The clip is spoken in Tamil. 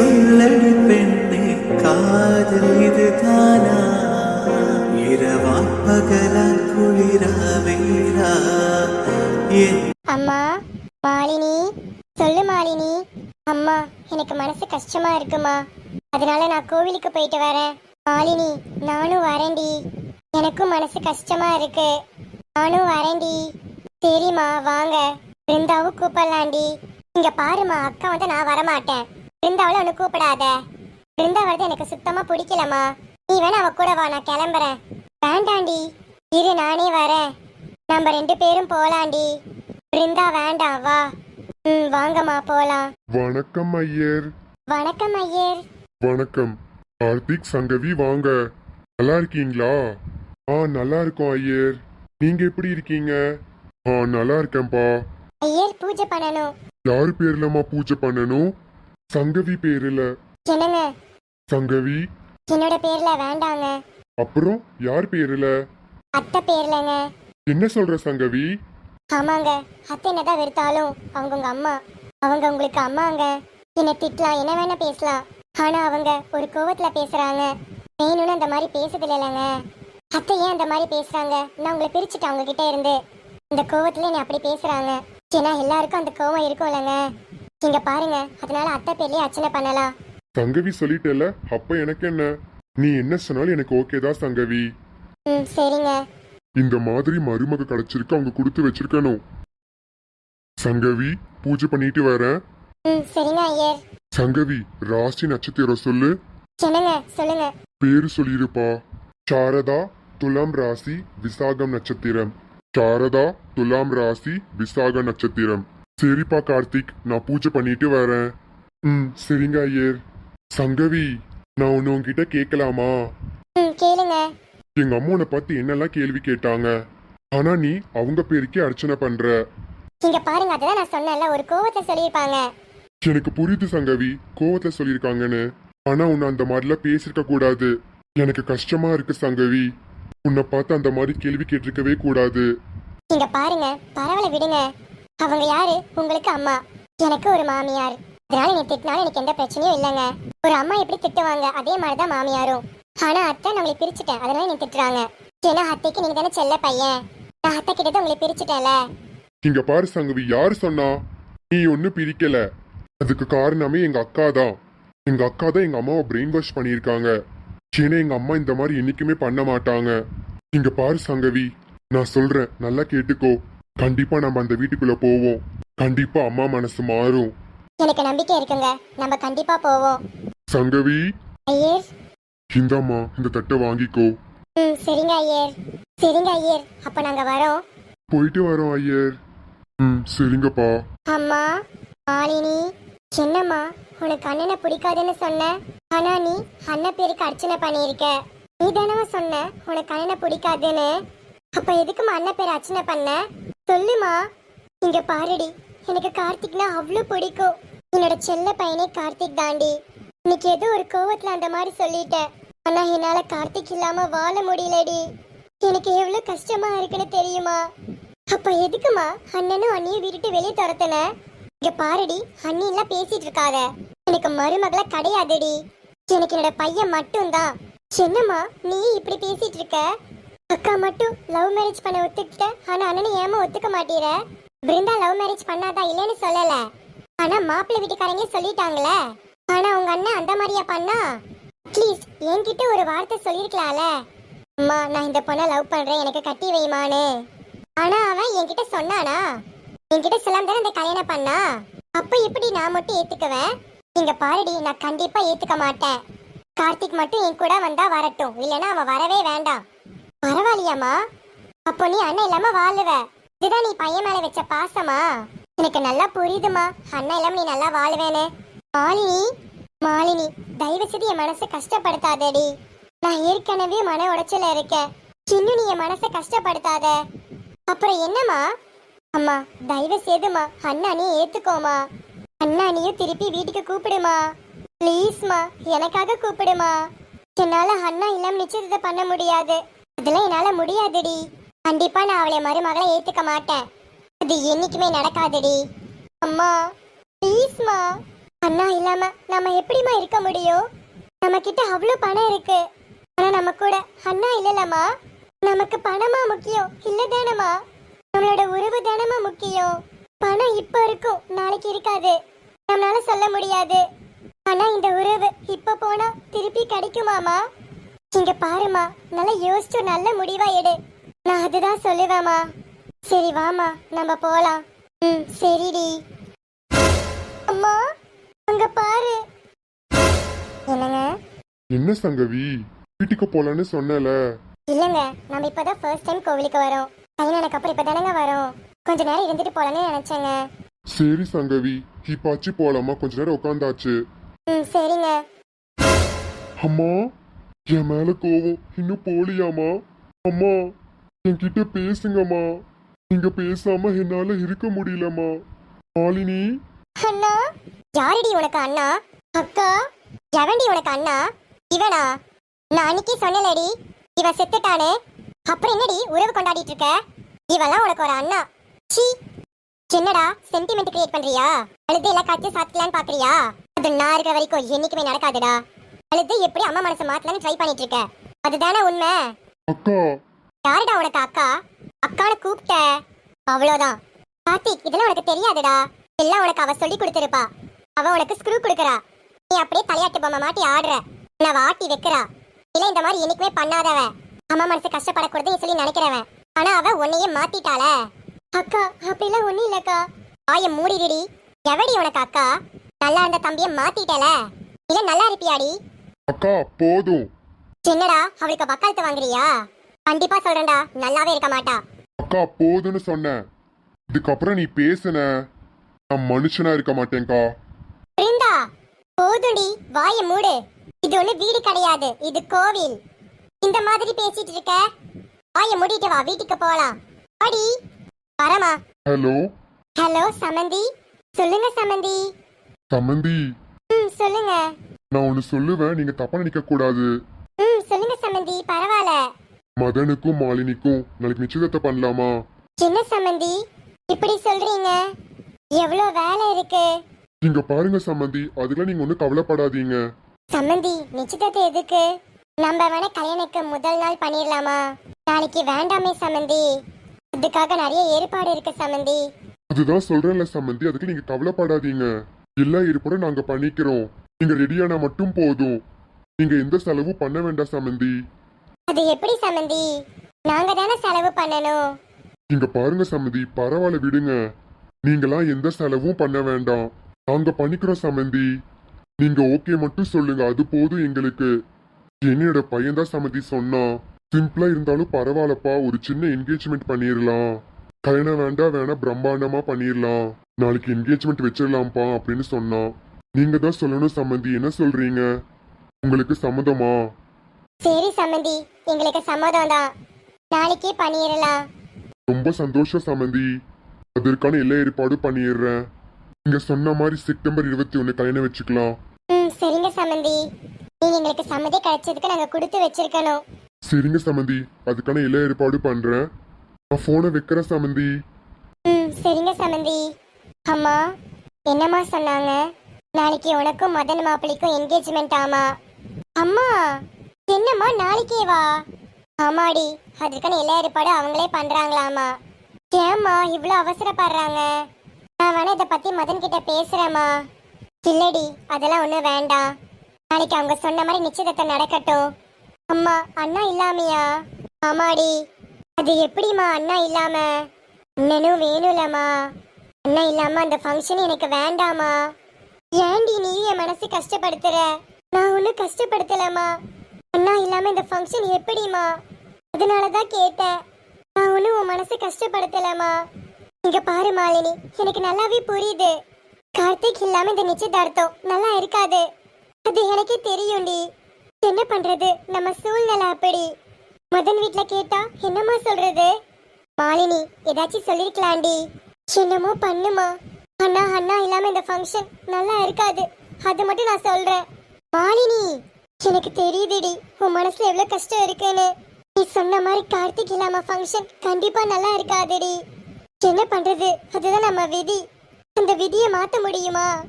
சொல்லடி பெண்ணே காதல் இதுதானா? இரவா பகலா குளிரா வெயிலா அம்மா மாலினி சொல்லு மாலினி. அம்மா எனக்கு மனசு கஷ்டமா இருக்குமா? அதனால நான் கோவிலுக்கு போயிட்டு வரேன். மாலினி நானும் வரேன்டி. எனக்கும் மனசு கஷ்டமா இருக்கு. நானும் வரேன்டி. சரிம்மா வாங்க. பிருந்தாவும் கூப்பிடலாண்டி இங்க பாருமா அக்கா வந்து நான் வரமாட்டேன். பிருந்தாவில் ஒன்று கூப்பிடாத. பிருந்தா வரது எனக்கு சுத்தமா பிடிக்கலம்மா. நீ வேணா அவ கூட வா நான் கிளம்புறேன். வேண்டாண்டி. இரு நானே வரேன். நம்ம ரெண்டு பேரும் போலாண்டி. பிருந்தா வேண்டாம் வா. ம் வாங்கம்மா போலாம். வணக்கம் ஐயர். வணக்கம் ஐயர். வணக்கம். கார்த்திக் சங்கவி வாங்க. நல்லா இருக்கீங்களா? ஆ நல்லா இருக்கோம் ஐயர். நீங்க எப்படி இருக்கீங்க? ஆ நல்லா இருக்கேன்ப்பா. ஐயர் பூஜை பண்ணணும். யார் பேர்லம்மா பூஜை பண்ணணும்? சங்கவி பேர்ல. என்னங்க? சங்கவி. என்னோட பேர்ல வேண்டாங்க. அப்புறம் யார் பேர்ல? அத்தை பேர்லங்க. என்ன சொல்ற சங்கவி? ஆமாங்க. அத்தை என்னதான் வெறுத்தாலும் அவங்க உங்க அம்மா அவங்க உங்களுக்கு அம்மாங்க. என்ன திட்டலாம் என்ன வேணா பேசலாம். ஆனா அவங்க ஒரு கோவத்துல பேசுறாங்க. வேணும்னு அந்த மாதிரி பேசுறது இல்லைங்க. அத்தை ஏன் அந்த மாதிரி பேசுறாங்க? நான் உங்களை பிரிச்சுட்டேன் அவங்க கிட்ட இருந்து. இந்த கோவத்துல என்னை அப்படி பேசுறாங்க. ஏன்னா எல்லாருக்கும் அந்த கோவம் இருக்கும் இல்லைங்க. நீங்க பாருங்க அதனால அத்தை பேர்லயே அர்ச்சனை பண்ணலாம். சங்கவி சொல்லிட்டல அப்ப எனக்கு என்ன? நீ என்ன சொன்னாலும் எனக்கு ஓகே தான் சங்கவி. ம் சரிங்க. இந்த மாதிரி மருமக கிடைச்சிருக்கு அவங்க கொடுத்து வச்சிருக்கணும். சங்கவி பூஜை பண்ணிட்டு வரேன். ம் சரிங்க ஐயர். சங்கவி ராசி நட்சத்திரம் சொல்லு. என்னங்க சொல்லுங்க. பேரு சொல்லிருப்பா. சாரதா துலாம் ராசி விசாகம் நட்சத்திரம். சாரதா துலாம் ராசி விசாக நட்சத்திரம். சரிப்பா கார்த்திக். நான் பூஜை பண்ணிட்டு வரேன். ம் சரிங்க ஐயர். சங்கவி நான் ஒன்று உன்கிட்ட கேட்கலாமா ம் கேளுங்க. எங்க அம்மா உன்னை பார்த்து என்னெல்லாம் கேள்வி கேட்டாங்க? ஆனா நீ அவங்க பேருக்கே அர்ச்சனை பண்ற. இங்க பாருங்க அதான் நான் சொன்னேன்ல ஒரு கோவத்தை சொல்லியிருப்பாங்க. எனக்கு புரியுது சங்கவி. கோவத்துல சொல்லியிருக்காங்கன்னு. ஆனா உன்னை அந்த மாதிரிலாம் பேசிருக்க கூடாது. எனக்கு கஷ்டமா இருக்கு சங்கவி. உன்னை பார்த்து அந்த மாதிரி கேள்வி கேட்டிருக்கவே கூடாது. இங்க பாருங்க பரவாயில்ல விடுங்க. அவங்க யாரு? உங்களுக்கு அம்மா. எனக்கு ஒரு மாமியார். அதனால நீ திட்டினாலும் எனக்கு எந்த பிரச்சனையும் இல்லைங்க. ஒரு அம்மா எப்படி திட்டுவாங்க? அதே மாதிரிதான் மாமியாரும். ஆனா அத்தை நான் உங்களை பிரிச்சுட்டேன். அதனால நீ திட்டுறாங்க. ஏன்னா அத்தைக்கு நீங்க தானே செல்ல பையன். நான் அத்தை கிட்ட தான் உங்களை பிரிச்சுட்டேன்ல. இங்க பாரு சங்கவி யாரு சொன்னா? நீ ஒன்னும் பிரிக்கல. அதுக்கு காரணமே எங்க அக்கா தான். எங்க அக்கா தான் எங்க அம்மாவை பிரெயின் வாஷ் பண்ணியிருக்காங்க. ஏன்னா எங்க அம்மா இந்த மாதிரி என்னைக்குமே பண்ண மாட்டாங்க. இங்க பாரு சங்கவி நான் சொல்றேன். நல்லா கேட்டுக்கோ. கண்டிப்பா நம்ம அந்த வீட்டுக்குள்ள போவோம். கண்டிப்பா அம்மா மனசு மாறும். எனக்கு நம்பிக்கை இருக்குங்க. நம்ம கண்டிப்பா போவோம். சங்கவி? ஐயர்? இந்தாம்மா இந்த தட்டை வாங்கிக்கோ. ம் சரிங்க ஐயர். சரிங்க ஐயர். அப்ப நாங்க வரோம். போயிட்டு வரோம் ஐயர். ம் சரிங்கப்பா. அம்மா மாலினி என்னம்மா? உனக்கு அண்ணனை பிடிக்காதுன்னு சொன்ன? ஆனா நீ அண்ணன் பேருக்கு அர்ச்சனை பண்ணியிருக்க. நீ தானவ சொன்ன? உனக்கு அண்ணனை பிடிக்காதுன்னு. அப்ப எதுக்குமா அண்ணன் பேர் அர்ச்சனை பண்ண? சொல்லுமா? இங்க பாருடி எனக்கு கார்த்திக்னா அவ்வளோ பிடிக்கும். என்னோட செல்ல பையனே கார்த்திக் தாண்டி. இன்னைக்கு ஏதோ ஒரு கோவத்துல அந்த மாதிரி சொல்லிட்டேன் ஆனா என்னால கார்த்திக் இல்லாம வாழ முடியலடி. எனக்கு எவ்வளவு கஷ்டமா இருக்குன்னு தெரியுமா? அப்ப எதுக்குமா அண்ணனும் அண்ணியும் வீட்டு வெளியே துரத்தன? இங்க பாருடி அண்ணி எல்லாம் பேசிட்டு இருக்காத. எனக்கு மருமகள கிடையாதுடி. எனக்கு என்னோட பையன் மட்டும்தான். என்னம்மா நீ இப்படி பேசிட்டு இருக்க? அக்கா மட்டும் லவ் மேரேஜ் பண்ண ஒத்துக்கிட்ட. ஆனா அண்ணனை ஏமா ஒத்துக்க மாட்டீர? பிருந்தா லவ் மேரேஜ் பண்ணாதா இல்லைன்னு சொல்லல. ஆனா மாப்பிள்ளை வீட்டுக்காரங்க சொல்லிட்டாங்களே. ஆனா உங்க அண்ணன் அந்த மாதிரியா பண்ணா? அட்லீஸ்ட் என்கிட்ட ஒரு வார்த்தை சொல்லிருக்கலாம்ல. அம்மா நான் இந்த பொண்ணை லவ் பண்றேன் எனக்கு கட்டி வைமானு ஆனா அவன் என்கிட்ட சொன்னானா? என்கிட்ட சொல்லாம தானே இந்த கல்யாணம் பண்ணா? அப்ப எப்படி நான் மட்டும் ஏத்துக்குவேன்? நீங்க பாருடி நான் கண்டிப்பா ஏத்துக்க மாட்டேன். கார்த்திக் மட்டும் என் கூட வந்தா வரட்டும். இல்லைன்னா அவன் வரவே வேண்டாம். பரவாயில்லையாம்மா. அப்போ நீ அண்ணன் இல்லாம வாழுவ. இதுதான் நீ பையன் மேல வச்ச பாசமா? எனக்கு நல்லா புரியுதுமா அண்ணன் இல்லாம நீ நல்லா வாழுவேன்னு. மாலினி மாலினி தயவு செய்து என் மனசை கஷ்டப்படுத்தாதடி. நான் ஏற்கனவே மன உடைச்சல இருக்கேன். இன்னும் நீ என் மனசை கஷ்டப்படுத்தாத. அப்புறம் என்னம்மா? அம்மா தயவு செய்துமா அண்ணா நீ ஏத்துக்கோமா அண்ணானியும் திருப்பி வீட்டுக்கு கூப்பிடுமா? ப்ளீஸ்மா எனக்காக கூப்பிடுமா? என்னால அண்ணா இல்லாம நிச்சயத்தை பண்ண முடியாது. அதெல்லாம் என்னால முடியாதுடி. கண்டிப்பா நான் அவளை மருமகளை ஏத்துக்க மாட்டேன். அது என்னைக்குமே நடக்காதுடி. அம்மா ப்ளீஸ்மா அண்ணா இல்லாம நம்ம எப்படிம்மா இருக்க முடியும்? நம்ம கிட்ட அவ்வளோ பணம் இருக்கு. ஆனா நம்ம கூட அண்ணா இல்லலம்மா. நமக்கு பணமா முக்கியம்? இல்ல தானம்மா நம்மளோட உறவு தானமா முக்கியம்? பணம் இப்ப இருக்கும் நாளைக்கு இருக்காது. நம்மளால சொல்ல முடியாது. ஆனா இந்த உறவு இப்ப போனா திருப்பி கிடைக்குமாமா இங்க பாருமா நல்லா யோசிச்சு நல்ல முடிவா எடு. நான் அதுதான் சொல்லுவேம்மா. சரி வாமா நம்ம போலாம். ம் சரிடி. அம்மா அங்க பாரு. என்னங்க? என்ன சங்கவி? வீட்டுக்கு போலான்னு சொன்னல. இல்லங்க நம்ம இப்பதான் ஃபர்ஸ்ட் டைம் கோவிலுக்கு வரோம். கல்யாணம் அப்புறம் இப்பதானங்க வரோம். கொஞ்ச நேரம் இருந்துட்டு போலான்னு நினைச்சேங்க. சரி சங்கவி இப்பாச்சு போலாமா? கொஞ்ச நேரம் உட்காந்தாச்சு. ம் சரிங்க. அம்மா என் மேல கோவம். இன்னும் போலியாமா அம்மா என்கிட்ட பேசுங்கம்மா. நீங்க பேசாம என்னால இருக்க முடியலம்மா. மாலினி? அண்ணா யாரடி உனக்கு அண்ணா? அக்கா எவன்டி உனக்கு அண்ணா? இவனா? நான் அன்னைக்கு சொன்னலடி இவன் செத்துட்டானே. அப்புறம் என்னடி உறவு கொண்டாடிட்டு இருக்க? இவெல்லாம் உனக்கு ஒரு அண்ணா. சி என்னடா சென்டிமெண்ட் கிரியேட் பண்றியா? அழுது எல்லாம் காய்ச்சி சாத்திக்கலான்னு பாக்குறியா? அது நான் இருக்கிற வரைக்கும் என்னைக்குமே நடக்காதுடா. அழுது எப்படி அம்மா மனசை மாத்தலாம்னு ட்ரை பண்ணிட்டு இருக்க? அதுதானே உண்மை. அக்கா. யாருடா உனக்கு அக்கா? அக்கான கூப்பிட்ட. அவ்வளோதான் கார்த்திக் இதெல்லாம் உனக்கு தெரியாதுடா. எல்லாம் உனக்கு அவ சொல்லி கொடுத்துருப்பா. அவ உனக்கு ஸ்க்ரூ கொடுக்கறா. நீ அப்படியே தலையாட்டு பொம்மை மாட்டி ஆடுற. நான் ஆட்டி வைக்கிறா. இல்ல இந்த மாதிரி என்னைக்குமே பண்ணாதவன் அம்மா மனசு கஷ்டப்படக்கூடாதுன்னு சொல்லி நினைக்கிறவன். ஆனா அவ உன்னையே மாத்திட்டாள. அக்கா அப்படிலாம் ஒண்ணும் இல்லக்கா. ஆய மூடிடுடி. எவடி உனக்கு அக்கா? நல்லா இருந்த தம்பிய மாத்திட்டல. இல்ல நல்லா இருப்பியாடி? அக்கா போதும். என்னடா அவளுக்கு வக்காலத்து வாங்குறியா? கண்டிப்பா சொல்றேன்டா நல்லாவே இருக்க மாட்டா. அக்கா போதும்னு சொன்னேன். இதுக்கப்புறம் நீ பேசுன. நான் மனுஷனா இருக்க மாட்டேன்க்கா. பிருந்தா போதுடி வாய மூடு. இது ஒண்ணு வீடு கிடையாது இது கோவில். இந்த மாதிரி பேசிட்டு இருக்க. வாய மூடிட்டு வா வீட்டுக்கு போலாம். அடி வரமா. ஹலோ? ஹலோ சமந்தி. சொல்லுங்க சமந்தி. சமந்தி. ம் சொல்லுங்க. நான் ஒன்னு சொல்லுவேன் நீங்க தப்பா நினைக்க கூடாது. ம் சொல்லுங்க சமந்தி பரவாயில்ல. மதனுக்கும் மாலினிக்கும் நாளைக்கு நிச்சயத்தை பண்ணலாமா? என்ன சமந்தி? இப்படி சொல்றீங்க? எவ்வளவு வேலை இருக்கு? நீங்க பாருங்க சம்மந்தி அதுக்கெல்லாம் நீங்க ஒன்றும் கவலைப்படாதீங்க. சம்மந்தி நிச்சயத்தை எதுக்கு? நம்ம வேணா கல்யாணுக்கு முதல் நாள் பண்ணிடலாமா? நாளைக்கு வேண்டாமே சம்மந்தி அதுக்காக நிறைய ஏற்பாடு இருக்கு சம்மந்தி அதுதான் சொல்றேன்ல சம்மந்தி அதுக்கு நீங்க கவலைப்படாதீங்க. எல்லா ஏற்பாடு நாங்க பண்ணிக்கிறோம். நீங்க ரெடியானா மட்டும் போதும். நீங்க எந்த செலவும் பண்ண வேண்டாம் சம்மந்தி அது எப்படி சம்மந்தி நாங்க தானே செலவு பண்ணணும். நீங்க பாருங்க சம்மந்தி பரவாயில்ல விடுங்க. நீங்களாம் எந்த செலவும் பண்ண வேண்டாம். நாங்க பண்ணிக்கிறோம் சம்மந்தி நீங்க ஓகே மட்டும் சொல்லுங்க அது போதும் எங்களுக்கு. என்னோட பையன் தான் சம்மந்தி சொன்னான். சிம்பிளா இருந்தாலும் பரவாயில்லப்பா ஒரு சின்ன என்கேஜ்மெண்ட் பண்ணிடலாம் கல்யாணம் வேண்டாம் வேணா பிரம்மாண்டமா பண்ணிடலாம் நாளைக்கு என்கேஜ்மெண்ட் வச்சிடலாம்ப்பா அப்படின்னு சொன்னான். நீங்க தான் சொல்லணும் சம்மந்தி. என்ன சொல்றீங்க? உங்களுக்கு சம்மதமா? சரி சம்மந்தி. எங்களுக்கு சம்மதம் தான் நாளைக்கே பண்ணிடலாம். ரொம்ப சந்தோஷம் சம்மந்தி. அதற்கான எல்லா ஏற்பாடும் பண்ணிடுறேன். நீங்க சொன்ன மாதிரி செப்டம்பர் இருபத்தி ஒண்ணு கல்யாணம் வச்சுக்கலாம். ம் சரிங்க சம்மந்தி. நீங்க எங்களுக்கு சம்மதி கிடைச்சதுக்கு நாங்க கொடுத்து வச்சிருக்கணும். சரிங்க சம்மந்தி. அதுக்கான எல்லா ஏற்பாடும் பண்றேன். நான் போனை வைக்கிறேன் சம்மந்தி. ம் சரிங்க சம்மந்தி. அம்மா என்னம்மா சொன்னாங்க? நாளைக்கு உனக்கும் மதன் மாப்பிள்ளைக்கும் என்கேஜ்மெண்ட் ஆமா? அம்மா என்னம்மா நாளைக்கே வா ஆமாடி அதுக்கான எல்லா ஏற்பாடும் அவங்களே பண்றாங்களாமா? ஏம்மா இவ்வளோ அவசரப்படுறாங்க? நான் வேணா இதை பத்தி மதன் கிட்ட பேசுறேம்மா. இல்லடி அதெல்லாம் ஒன்றும் வேண்டாம். நாளைக்கு அவங்க சொன்ன மாதிரி நிச்சயத்தை நடக்கட்டும். அம்மா அண்ணா இல்லாமையா? ஆமாடி. அது எப்படிம்மா அண்ணா இல்லாம? அண்ணனும் வேணும்லம்மா. அண்ணா இல்லாம அந்த ஃபங்க்ஷன் எனக்கு வேண்டாமா ஏண்டி நீ என் மனசு கஷ்டப்படுத்துற? நான் ஒன்றும் கஷ்டப்படுத்தலம்மா. அண்ணா இல்லாம இந்த ஃபங்க்ஷன் எப்படிம்மா? அதனால தான் கேட்டேன். நான் ஒன்றும் உன் மனசு கஷ்டப்படுத்தலம்மா. இங்க பாரு மாலினி எனக்கு நல்லாவே புரியுது. கார்த்திக் இல்லாம இந்த நிச்சயதார்த்தம் நல்லா இருக்காது. அது எனக்கே தெரியும்டி. என்ன பண்றது? நம்ம சூழ்நிலை அப்படி. மதன் வீட்ல கேட்டா என்னம்மா சொல்றது? மாலினி ஏதாச்சும் சொல்லிருக்கலாண்டி என்னமோ பண்ணுமா? அண்ணா அண்ணா இல்லாம இந்த ஃபங்க்ஷன் நல்லா இருக்காது. அது மட்டும் நான் சொல்றேன். மாலினி எனக்கு தெரியுதுடி உன் மனசுல எவ்வளவு கஷ்டம் இருக்குன்னு. நீ சொன்ன மாதிரி கார்த்திக் இல்லாம ஃபங்க்ஷன் கண்டிப்பா நல்லா இருக்காதுடி. என்ன பண்றது? அதுதான் நம்ம விதி. அந்த விதியை மாத்த முடியுமா?